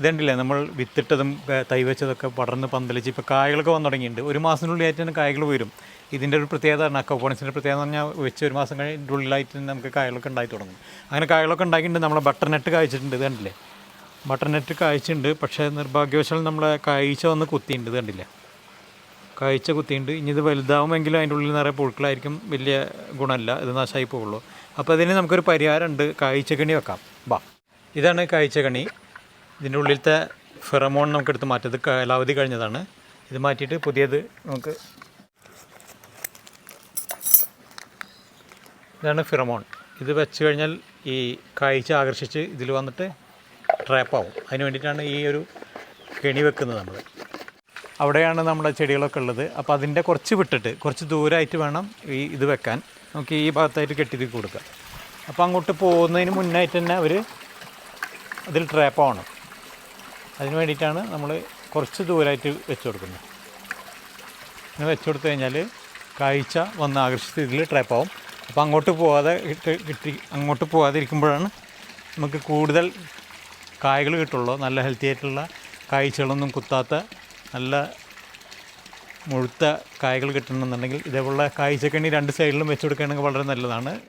ഇതുണ്ടല്ലേ നമ്മൾ വിത്തിട്ടതും തൈ വെച്ചതൊക്കെ പടർന്ന് പന്തലിച്ച് ഇപ്പോൾ കായകളൊക്കെ വന്നു തുടങ്ങിയിട്ടുണ്ട്. ഒരു മാസത്തിനുള്ളിൽ ആയിട്ട് തന്നെ കായകൾ വരും. ഇതിന്റെ ഒരു പ്രത്യേകത അക്കോപോണിക്സിന്റെ പ്രത്യേകത എന്ന് പറഞ്ഞാൽ വെച്ച് ഒരു മാസം കഴിഞ്ഞിട്ട് ഉള്ളിലായിട്ട് തന്നെ നമുക്ക് കായകളൊക്കെ ഉണ്ടായി തുടങ്ങും. അങ്ങനെ കായകളൊക്കെ ഉണ്ടാക്കിയിട്ടുണ്ട് നമ്മൾ ബട്ടർനെറ്റ് നെറ്റ് കായ്ച്ചിട്ടുണ്ട് ഇത് കണ്ടില്ലേ? ബട്ടർ നെറ്റ് കായ്ച്ചിട്ടുണ്ട് പക്ഷേ നിർഭാഗ്യവശാൽ നമ്മൾ കായ്ച്ച വന്ന് കുത്തിയിട്ടുണ്ട് ഇത് കണ്ടില്ലേ? കുത്തിയുണ്ട് ഇനി ഇത് വലുതാവുമെങ്കിലും അതിന്റെ ഉള്ളിൽ നിറയെ പുഴുക്കളായിരിക്കും വലിയ ഗുണമല്ല ഇത് നാശമായി പോകുള്ളൂ. അപ്പോൾ അതിന് നമുക്കൊരു പരിഹാരമുണ്ട്. കാഴ്ചക്കണി വെക്കാം. വാ ഇതാണ് കാഴ്ചക്കണി. ഇതിന്റെ ഉള്ളിലത്തെ ഫെറമോൺ നമുക്ക് എടുത്ത് മാറ്റത് കാലാവധി കഴിഞ്ഞതാണ്. ഇത് മാറ്റിയിട്ട് പുതിയത് നമുക്ക് ഇതാണ് ഫിറമോൺ. ഇത് വെച്ച് കഴിഞ്ഞാൽ ഈ കാഴ്ച ആകർഷിച്ച് ഇതിൽ വന്നിട്ട് ട്രാപ്പാവും അതിന് വേണ്ടിയിട്ടാണ് ഈ ഒരു കെണി വെക്കുന്നത് നമ്മൾ. അവിടെയാണ് നമ്മുടെ ചെടികളൊക്കെ ഉള്ളത്. അപ്പോൾ അതിന്റെ കുറച്ച് വിട്ടിട്ട് കുറച്ച് ദൂരമായിട്ട് വേണം ഈ ഇത് വെക്കാൻ. നമുക്ക് ഈ ഭാഗത്തായിട്ട് കെട്ടി കൊടുക്കാം. അപ്പോൾ അങ്ങോട്ട് പോകുന്നതിന് മുന്നായിട്ട് തന്നെ അവർ അതിൽ ട്രാപ്പ് ആവണം. അതിന് വേണ്ടിയിട്ടാണ് നമ്മൾ കുറച്ച് ദൂരമായിട്ട് വെച്ച് കൊടുക്കുന്നത്. ഇങ്ങനെ വെച്ച് കൊടുത്തു കഴിഞ്ഞാൽ കാഴ്ച വന്ന് ആകർഷിച്ച ഇതിൽ ട്രാപ്പ് ആവും. അപ്പോൾ അങ്ങോട്ട് പോകാതെ കിട്ടി അങ്ങോട്ട് പോകാതെ ഇരിക്കുമ്പോഴാണ് നമുക്ക് കൂടുതൽ കായകൾ കിട്ടുള്ളൂ. നല്ല ഹെൽത്തി ആയിട്ടുള്ള കാഴ്ചകളൊന്നും കുത്താത്ത നല്ല മുഴുത്ത കായകൾ കിട്ടണമെന്നുണ്ടെങ്കിൽ ഇതേപോലുള്ള കായ്ച്ചക്കണി രണ്ട് സൈഡിലും വെച്ച് കൊടുക്കുകയാണെങ്കിൽ വളരെ നല്ലതാണ്.